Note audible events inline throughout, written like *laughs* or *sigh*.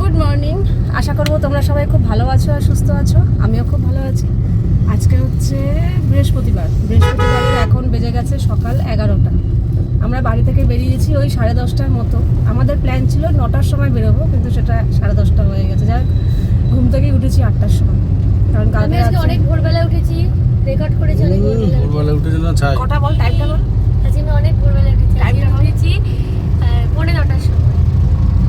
Good morning আশা করব তোমরা সবাই খুব ভালো আছো আর সুস্থ আছো। আমিও খুব ভালো আছি। আজকে হচ্ছে বৃহস্পতিবার। বৃহস্পতিবারের এখন বেজে গেছে সকাল এগারোটা। আমরা বাড়ি থেকে বেরিয়েছি ওই সাড়ে দশটার মতো। আমাদের প্ল্যান ছিল নটার সময় বেরোবো কিন্তু সেটা সাড়ে দশটা হয়ে গেছে। যাক ঘুম থেকেই উঠেছি আটটার সময়। কারণ কালকে আজকে অনেক ভোরবেলা উঠেছি। রেকর্ড করেছি অনেক ভোরবেলা উঠে। ভোরবেলা উঠে যেন ছাই কটা বল? টাইমটা বল। আজকে আমি অনেক ভোরবেলা উঠেছি। টাইমটা বল। উঠেছি আহ, পৌনে নটার সময়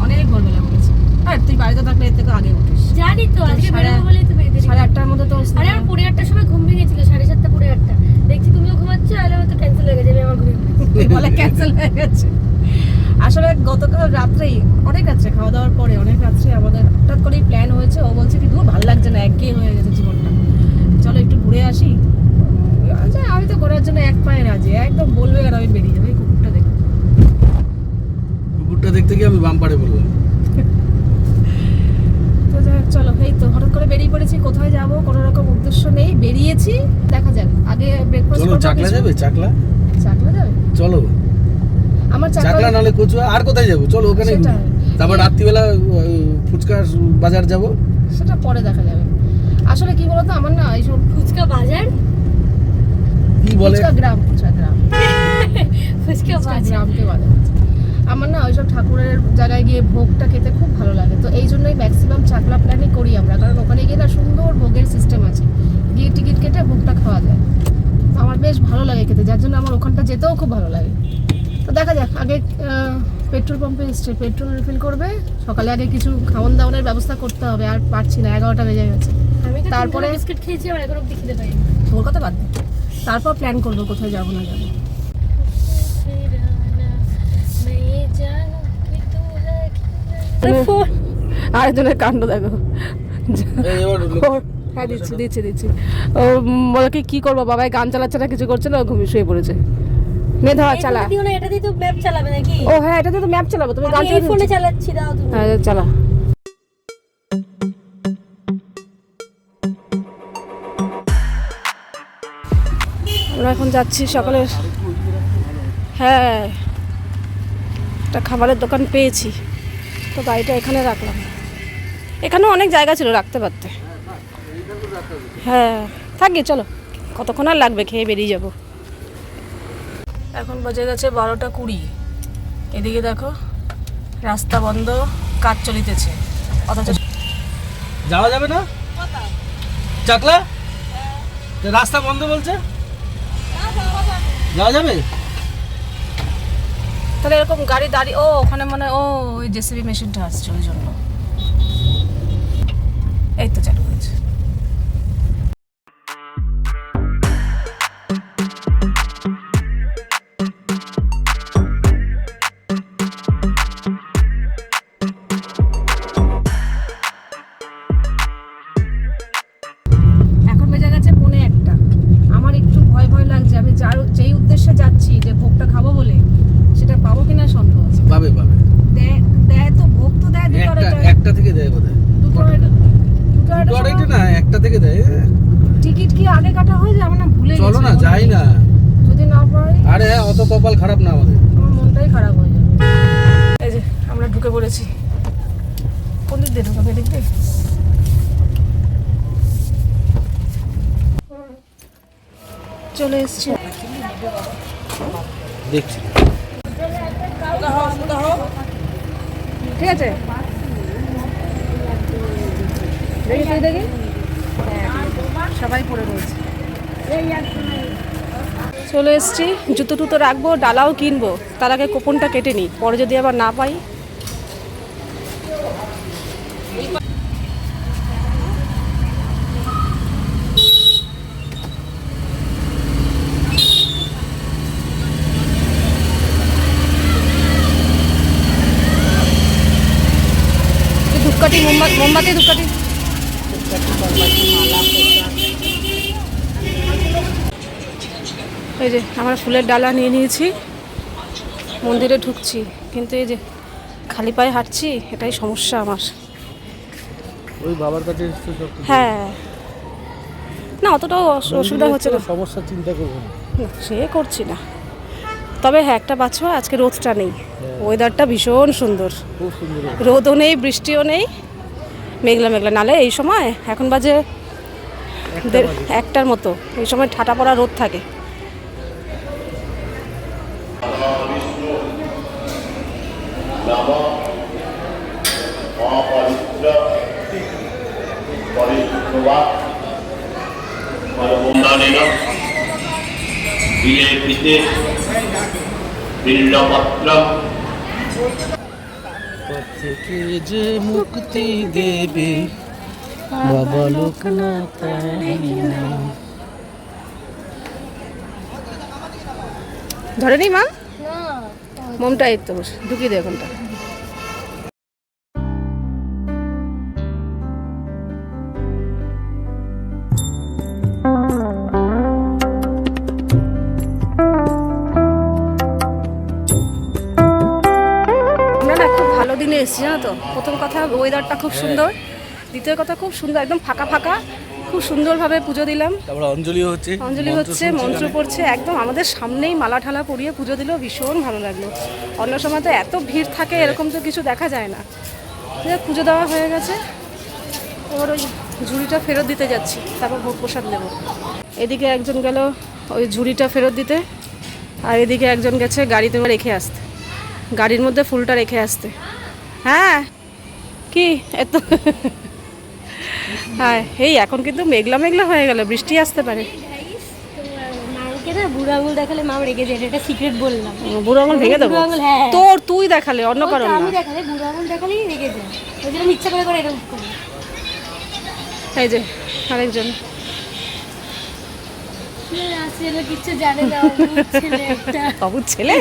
অনেক ভোরবেলা উঠেছি আর তুই বাড়িতে থাকলে এর থেকে আগে উঠিস। জানি তো আজকে সাড়ে- বেরোবো বলেই তো বেরিয়ে সাড়ে আটটার মধ্যে তো আরে আমার পৌনে আটটার সময় ঘুম ভেঙেছিল সাড়ে সাতটা পৌনে আটটা। দেখছি তুমিও ঘুমাচ্ছ আর আমার তো ক্যান্সেল হয়ে গেছে আমি আমার ঘুমিয়ে বলে ক্যান্সেল হয়ে গেছে। আসলে গতকাল রাত্রেই অনেক রাত্রে খাওয়া দাওয়ার পরে অনেক রাত্রে আমাদের হঠাৎ করেই প্ল্যান হয়েছে ও বলছে কি দূর ভালো লাগছে না একঘেয়ে হয়ে গেছে জীবনটা। চলো একটু ঘুরে আসি। আচ্ছা আমি তো ঘোরার জন্য এক পায়ে রাজি একদম বলবে আর আমি বেরিয়ে যাব। কুকুরটা দেখো। কুকুরটা দেখতে গিয়ে আমি বাম পাড়ে বললাম। চলো এই তো হঠাৎ করে বেরিয়ে পড়েছি কোথায় যাব কোনো রকম উদ্দেশ্য নেই বেরিয়েছি দেখা যাক। আগে ব্রেকফাস্ট চলো চাকলা যাবে চাকলা? চাকলা যাবে? চলো। আমার চাকলা নালে কচুয়া আর কোথায় যাব? চলো ওখানে। তারপর রাত্রিবেলা ওই, ফুচকা বাজার যাব। সেটা পরে দেখা যাবে। আসলে কি বলতো আমার না এইসব ফুচকা বাজার কি বলে? ফুচকা গ্রাম ফুচকা গ্রাম। *laughs* ফুচকা ফুচকা বাজার। গ্রামকে বলে। আমার না ওইসব ঠাকুরের জায়গায় গিয়ে ভোগটা খেতে খুব ভালো লাগে। তো এই জন্যই ম্যাক্সিমাম চাকলা প্ল্যানই করি আমরা কারণ ওখানে গিয়ে না সুন্দর ভোগের সিস্টেম আছে। গিয়ে টিকিট কেটে ভোগটা খাওয়া যায়। তো আমার বেশ ভালো লাগে খেতে যার জন্য আমার ওখানটা যেতেও খুব ভালো লাগে। তো দেখা যাক আগে পেট্রোল পাম্পে এসছে পেট্রোল রিফিল করবে সকালে আগে কিছু খাওয়ান দাওয়ানের ব্যবস্থা করতে হবে আর পারছি না এগারোটা বেজে গেছে। আমি তারপরে- বিস্কিট খেয়েছি আমার এখন অব্দি খেতে পাইনি। তোর কথা বাদ তারপর প্ল্যান করব কোথায় যাব না যাব। আরেকজনের কাণ্ড দেখো। হ্যাঁ দিচ্ছি দিচ্ছি দিচ্ছি। ও উম, বলে কি কি করব? বাবাই গান চালাচ্ছে না কিছু করছে না ও ঘুমিয়ে শুয়ে পড়েছে। নে ধর চালা। এটা দিয়ে তো ম্যাপ চালাবে নাকি? ও হ্যাঁ এটাতে তো ম্যাপ চালাবো তুমি গান আমি ফোনে চালাচ্ছি দাও তুমি। হ্যাঁ চালা। আমরা এখন যাচ্ছি সকালের হ্যাঁ। একটা খাবারের দোকান পেয়েছি। তো গাড়িটা এখানে রাখলাম। এখানেও অনেক জায়গা ছিল রাখতে পারতে। হ্যাঁ থাকি চলো। কতক্ষণ আর লাগবে? খেয়ে বেরিয়ে যাব। এখন বাজে গেছে বারোটা কুড়ি। এদিকে দেখো রাস্তা বন্ধ কাজ চলিতেছে। অথচ যাওয়া যাবে না? চাকলা? রাস্তা বন্ধ বলছে? যাওয়া যাবে? তাহলে এরকম গাড়ি দাঁড়িয়ে, ও, ওখানে মানে ও, ওই জেসিবি মেশিনটা আসছে, ওই জন্য। এই তো, চালু। চলে এসছি। দেখছি। ঠিক আছে? দেখি তুই দেখি? সবাই পড়ে রয়েছে। চলে এসছি জুতো টুতো রাখব ডালাও কিনবো। তার আগে কুপনটা কেটে নিই পরে যদি আবার না পাই ধূপকাঠি মোমবাতি মোমবাতি ধূপকাঠি। এই যে আমরা ফুলের ডালা নিয়ে নিয়েছি। মন্দিরে ঢুকছি কিন্তু এই যে খালি পায়ে হাঁটছি এটাই সমস্যা আমার। ওই বাবার কাছে। হ্যাঁ। না অতটাও অস- অসুবিধা হচ্ছে না। সমস্যা চিন্তা করব না। সে করছি না। তবে হ্যাঁ একটা বাচ্চা আজকে রোদটা নেই। ওয়েদারটা ভীষণ সুন্দর। খুব সুন্দর। রোদও নেই বৃষ্টিও নেই। মেঘলা মেঘলা নালে এই সময় এখন বাজে দেড়- একটার মতো। এই সময় ঠাটা পড়া রোদ থাকে। থেকে যে মুক্তি দেবে বাবা লোকনাথ। ধরে নি মা? মোমটা এই তো বসে ঢুকিয়ে দে এখনটা। এসেছি জানো তো? প্রথম কথা ওয়েদারটা খুব সুন্দর। দ্বিতীয় কথা খুব সুন্দর একদম ফাঁকা ফাঁকা। খুব সুন্দরভাবে পুজো দিলাম। তারপরে অঞ্জলি হচ্ছে অঞ্জলি হচ্ছে মন্ত্র পড়ছে একদম আমাদের সামনেই মালা ঠালা পরিয়ে পুজো দিলেও ভীষণ ভালো লাগল। অন্য সময় তো এত ভিড় থাকে এরকম তো কিছু দেখা যায় না। পুজো দেওয়া হয়ে গেছে। এবার ওই ঝুড়িটা ফেরত দিতে যাচ্ছি তারপর ভোগ প্রসাদ নেব। এদিকে একজন গেল ওই ঝুড়িটা ফেরত দিতে আর এদিকে একজন গেছে গাড়িতে রেখে আসতে। গাড়ির মধ্যে ফুলটা রেখে আসতে। হ্যাঁ। কি? এত হ্যাঁ এই এখন কিন্তু মেঘলা মেঘলা হয়ে গেল বৃষ্টি আসতে পারে। বুড়ো আঙুল দেখালে মা রেগে যায় এটা সিক্রেট বললাম বুড়ো আঙুল ভেঙে দেবো। তোর তুই দেখালে অন্য ও তো কারণ আমি দেখালে বুড়ো আঙুল দেখালেই রেগে যায় ওই জন্য ইচ্ছা করে করে এরকম করি এই যে আরেকজন বাবুর ছেলে?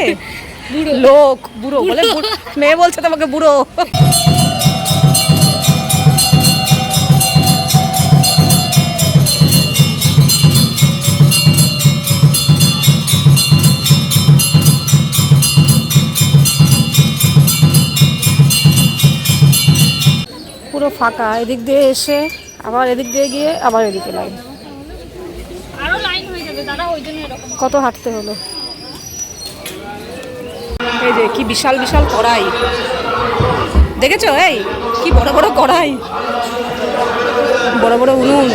লোক বুড়ো। বলে বুড়ো- মেয়ে বলছে তোমাকে বুড়ো। পুরো ফাঁকা এদিক দিয়ে এসে আবার এদিক দিয়ে গিয়ে আবার এদিকে লাইন। আরও লাইন হয়ে যাবে দাদা ওই জন্য এরকম। কত হাঁটতে হলো? এই যে কি বিশাল বিশাল কড়াই। দেখেছ? এই, কি বড় বড় কড়াই। বড় বড় উনুন।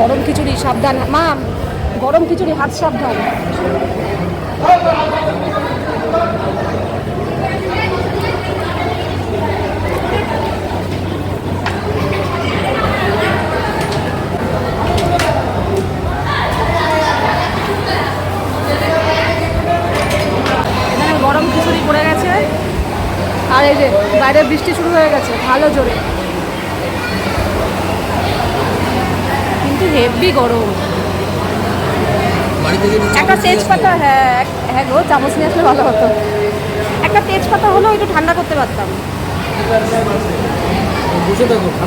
গরম খিচুড়ি, সাবধান। মা, গরম খিচুড়ি, হাত সাবধান। গরম খিচুড়ি পড়ে গেছে। আর এই যে বাইরে বৃষ্টি শুরু হয়ে গেছে, ভালো জোরে কিন্তু হেভি গরম। একটা তেজপাতা হ্যাঁ হ্যাঁ গো চামচ নিয়ে আসলে ভালো হতো। একটা তেজপাতা হলেও একটু ঠান্ডা করতে পারতাম।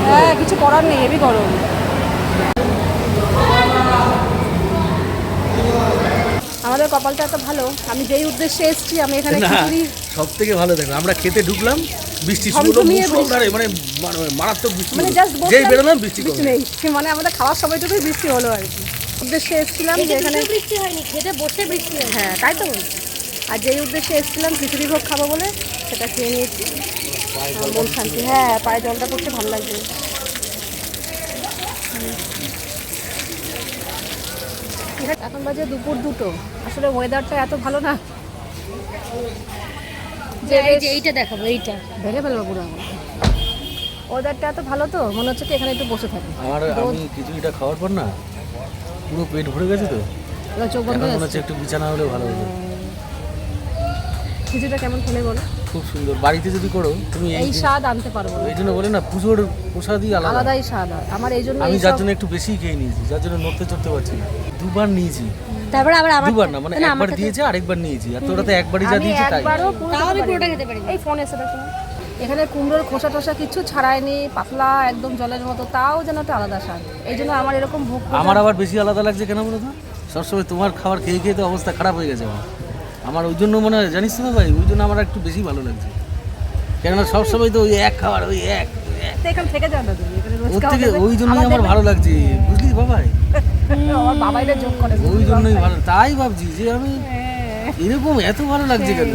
হ্যাঁ কিছু করার নেই হেভি গরম। আমাদের কপালটা এত ভালো আমি যেই উদ্দেশ্যে এসেছি আমি এখানে সব থেকে ভালো দেখো আমরা খেতে ঢুকলাম বৃষ্টি শুরু মানে মারাত্মক বৃষ্টি মানে জাস্ট যেই বেরোলাম বৃষ্টি কমে নেই। মানে আমাদের খাওয়ার সময়টুকুই বৃষ্টি হলো আর কি। উদ্দেশ্যে এসেছিলাম যে এখানে বৃষ্টি হয়নি খেতে বসে বৃষ্টি হয় হ্যাঁ তাই তো। বলছি। আর যেই উদ্দেশ্যে এসেছিলাম খিচুড়ি ভোগ খাব বলে সেটা খেয়ে নিয়েছি। মন শান্তি। হ্যাঁ পায়ে জলটা করতে ভালো লাগছে। এখন বাজে দুপুর দুটো। আসলে ওয়েদারটা এত ভালো না। যে এই যে এইটা দেখাবো এইটা। ভেঙে ফেলব পুরো। আমার ওয়েদারটা এত ভালো তো? মনে হচ্ছে কি এখানে একটু বসে থাকি। আমার আমি খিচুড়িটা খাওয়ার পর না পুরো পেট ভরে গেছে তো। এবার চোখ বন্ধ হয়ে মনে যাচ্ছে। হচ্ছে একটু বিছানা হলে ভালো হতো খিচুড়িটা কেমন খেলে বলো? খুব সুন্দর। বাড়িতে যদি করো তুমি এই স্বাদ আনতে পারব না। এই জন্য বলে না পুজোর প্রসাদই আলাদা। আলাদাই স্বাদ হয়। আমার এই জন্য আমি যার জন্য একটু বেশি খেয়ে নিয়েছি যার জন্য নড়তে চড়তে পারছি না। দুবার নিয়েছি। তারপরে আবার আমার দুবার না মানে একবার দিয়েছে আরেকবার নিয়েছি। আর তোরা তো একবারই যা দিয়েছে তাই। একবারও পুরোটা খেতে পারি। এই ফোন এসে দেখো। এখানে কুমড়োর খোসা টোসা কিছু ছাড়ায়নি পাতলা একদম জলের মতো তাও যেন একটা আলাদা স্বাদ। এই জন্য আমার এরকম ভোগ আমার আবার বেশি আলাদা লাগছে কেন বলো তো? সবসময় তোমার খাবার খেয়ে খেয়ে তো অবস্থা খারাপ হয়ে গেছে আমার। আমার ওই জন্য মনে হয় জানিস তো ভাই ওই জন্য আমার একটু বেশি ভালো লাগছে। কেননা সবসময় তো ওই এক খাবার ওই এক এখানে থেকে তুমি ওর থেকে ওই জন্যই আমার ভালো লাগছে বুঝলি বাবাই? *laughs* আমার বাবা যোগ করে ওই জন্যই ভালো তাই ভাবছি যে আমি হ্যাঁ। এরকম এত ভালো লাগছে কেন?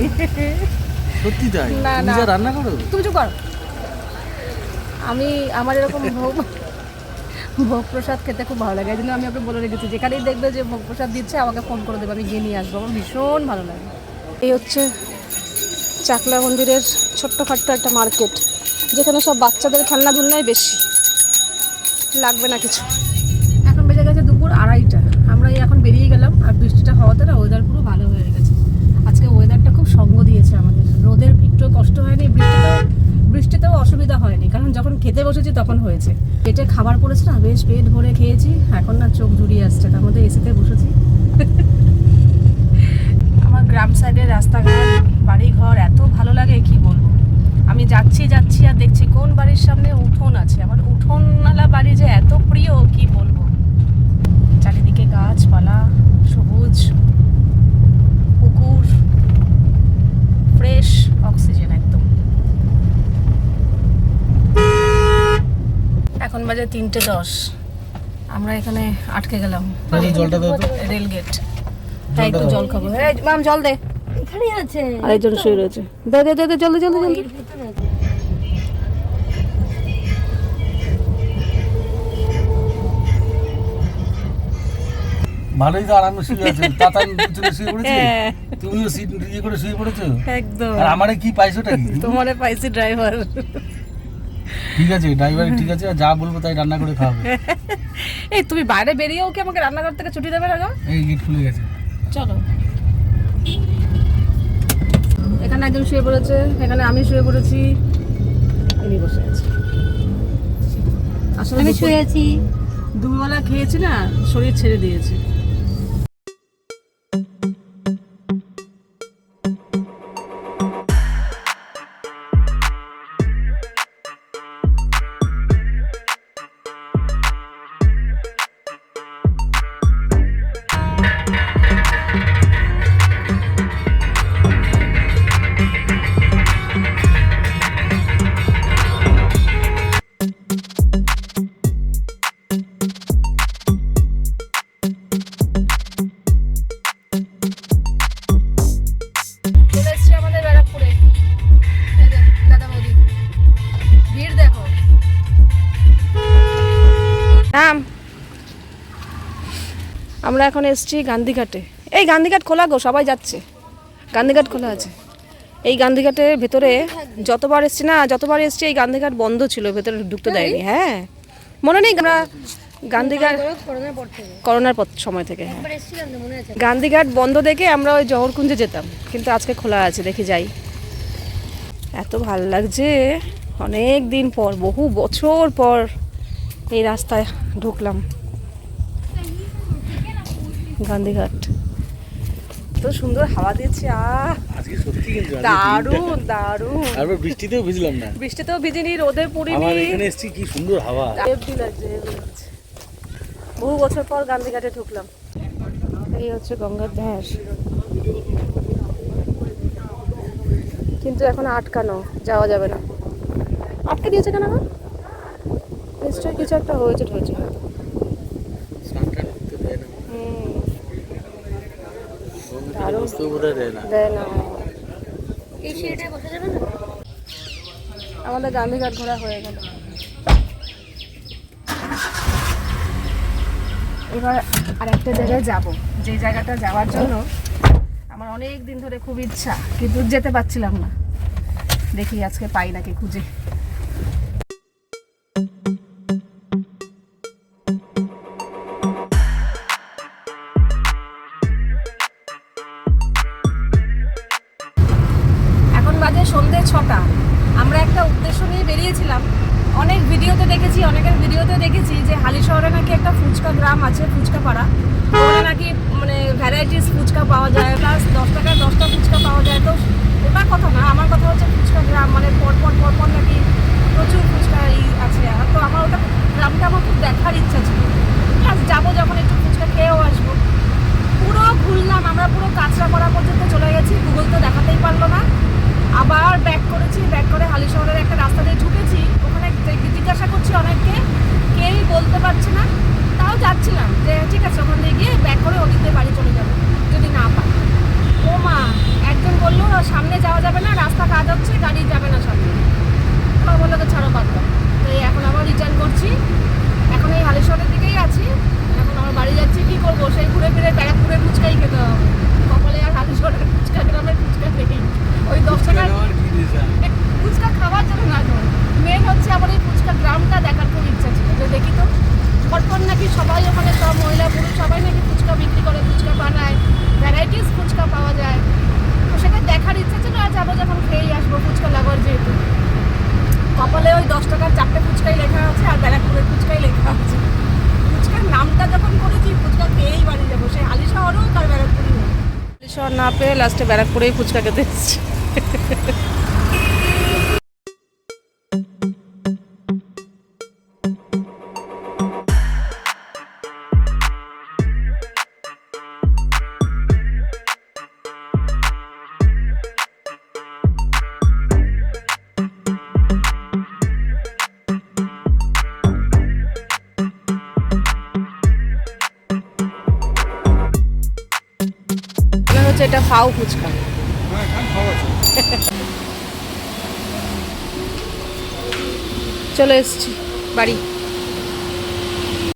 সত্যি তাই? না, না। রান্না করো? তুমি চুপ কর। আমি আমার এরকম ভোগ ভোগ প্রসাদ খেতে খুব ভালো লাগে। এই জন্য আমি ওকে বলে রেখেছি যেখানেই দেখবে যে ভোগ প্রসাদ দিচ্ছে আমাকে ফোন করে দেবে। আমি গিয়ে নিয়ে আসব। আমার ভীষণ ভালো লাগে। এই হচ্ছে চাকলা মন্দিরের ছোট্টখাট্ট একটা মার্কেট যেখানে সব বাচ্চাদের খেলনা ধুলনাই বেশি। লাগবে না কিছু। এখন বেজে গেছে দুপুর আড়াইটা। আমরা এই এখন বেরিয়ে গেলাম আর বৃষ্টিটা হওয়াতে না ওয়েদার পুরো ভালো হয়ে গেছে। আজকে ওয়েদারটা খুব সঙ্গ দিয়েছে আমাদের। রোদের একটু কষ্ট হয়নি, বৃষ্টিতেও বৃষ্টিতেও অসুবিধা হয়নি, কারণ যখন খেতে বসেছি তখন হয়েছে। পেটে খাবার পড়েছে না, বেশ পেট ভরে খেয়েছি, এখন না চোখ জুড়িয়ে আসছে, তার মধ্যে এসিতে বসেছি। আমার গ্রাম সাইডের রাস্তাঘাট বাড়ি ঘর এত ভালো লাগে, কি বলব? আমি যাচ্ছি যাচ্ছি আর দেখছি কোন বাড়ির সামনে উঠোন আছে, আমার উঠোনওয়ালা বাড়ি যে এত প্রিয় কি বলব চারিদিকে গাছপালা সবুজ পুকুর ফ্রেশ অক্সিজেন একদম এখন বাজে তিনটে দশ। আমরা এখানে আটকে গেলাম। জলটা দাও তো। Rail gate. তাই একটু জল খাব। হ্যাঁ মাম জল দে। এখানেই আছে। আরেকজন শুয়ে রয়েছে। দে দে দে দে জলদি জলদি জলদি এর ভালোই তো আরামে শুয়ে আছে। *laughs* তাতান পিছনে শুয়ে পড়েছে? হ্যাঁ। তুমিও সিট ইয়ে করে শুয়ে পড়েছো? একদম। আর আমারে কি পাইছোটা কি? তোমারে পাইছি ড্রাইভার ঠিক আছে ড্রাইভার ঠিক আছে আর যা বলব তাই রান্না করে খাওয়াবে। এই তুমি বাইরে বেরিয়েও কি আমাকে রান্নাঘর থেকে ছুটি দেবে না এই গেট খুলে গেছে। চলো। এখানে একজন শুয়ে পড়েছে এখানে আমি শুয়ে পড়েছি। ইনি বসে আছে। আসলে আমি শুয়ে আছি। দুপুরবেলা খেয়েছি না শরীর ছেড়ে দিয়েছে। আমরা এখন এসছি গান্ধীঘাটে। এই গান্ধীঘাট খোলা গো সবাই যাচ্ছে। গান্ধীঘাট খোলা আছে। এই গান্ধীঘাটের ভেতরে যতবার এসছি না যতবার এসছি এই গান্ধীঘাট বন্ধ ছিল ভেতরে ঢুকতে দেয়নি হ্যাঁ। মনে নেই আমরা গান্ধীঘাট করোনার পর সময় থেকে হ্যাঁ। গান্ধীঘাট বন্ধ দেখে আমরা ওই জহরকুঞ্জে যেতাম কিন্তু আজকে খোলা আছে দেখে যাই। এত ভালো লাগছে অনেক দিন পর বহু বছর পর এই রাস্তায় ঢুকলাম। গান্ধীঘাট। তো সুন্দর হাওয়া দিচ্ছে আহ! আজকে সত্যি কিন্তু দারুণ দারুণ। বৃষ্টিতেও ভিজলাম না। বৃষ্টিতেও ভিজিনি রোদে পুড়িনি। আমার এখানে এসেছি কি সুন্দর হাওয়া। হেভি লাগছে বহু বছর পর গান্ধীঘাটে ঢুকলাম। এই হচ্ছে গঙ্গার ধার। কিন্তু এখন আটকানো যাওয়া যাবে না। আটকে দিয়েছে কেন? নিশ্চয়ই কিছু একটা হয়েছে হয়েছে হয়তো স্নান টান করতে দেয় না হুম, বোধহয় দেয় না। আমাদের গান্ধীঘাট ঘোরা হয়ে গেল। এবার আর একটা জায়গায় যাব। যে জায়গাটা যাওয়ার জন্য আমার অনেক দিন ধরে খুব ইচ্ছা কিন্তু যেতে পারছিলাম না। দেখি আজকে পাই নাকি খুঁজে। ছটা। আমরা একটা উদ্দেশ্য নিয়ে বেরিয়েছিলাম। অনেক ভিডিওতে দেখেছি, অনেকের ভিডিওতে দেখেছি যে হালি শহরে নাকি একটা ফুচকা গ্রাম আছে ফুচকা পাড়া ওখানে নাকি মানে ভ্যারাইটিস ফুচকা পাওয়া যায় প্লাস দশ টাকায় দশটা ফুচকা পাওয়া যায়। তো ওটা কথা না, আমার কথা হচ্ছে ফুচকা গ্রাম মানে পরপর পরপর নাকি প্রচুর ফুচকা আছে। তো আমার ওটা গ্রামটা আমার খুব দেখার ইচ্ছা ছিল। প্লাস যাব যখন একটু ফুচকা খেয়েও আসব। পুরো ঘুরলাম, আমরা পুরো কাঁচরা করা পর্যন্ত চলে গেছি। লাস্টে ব্যারাকপুরেই ফুচকা খেতে এসেছি। একটা পাও ফুচকা। চলে এসছি বাড়ি।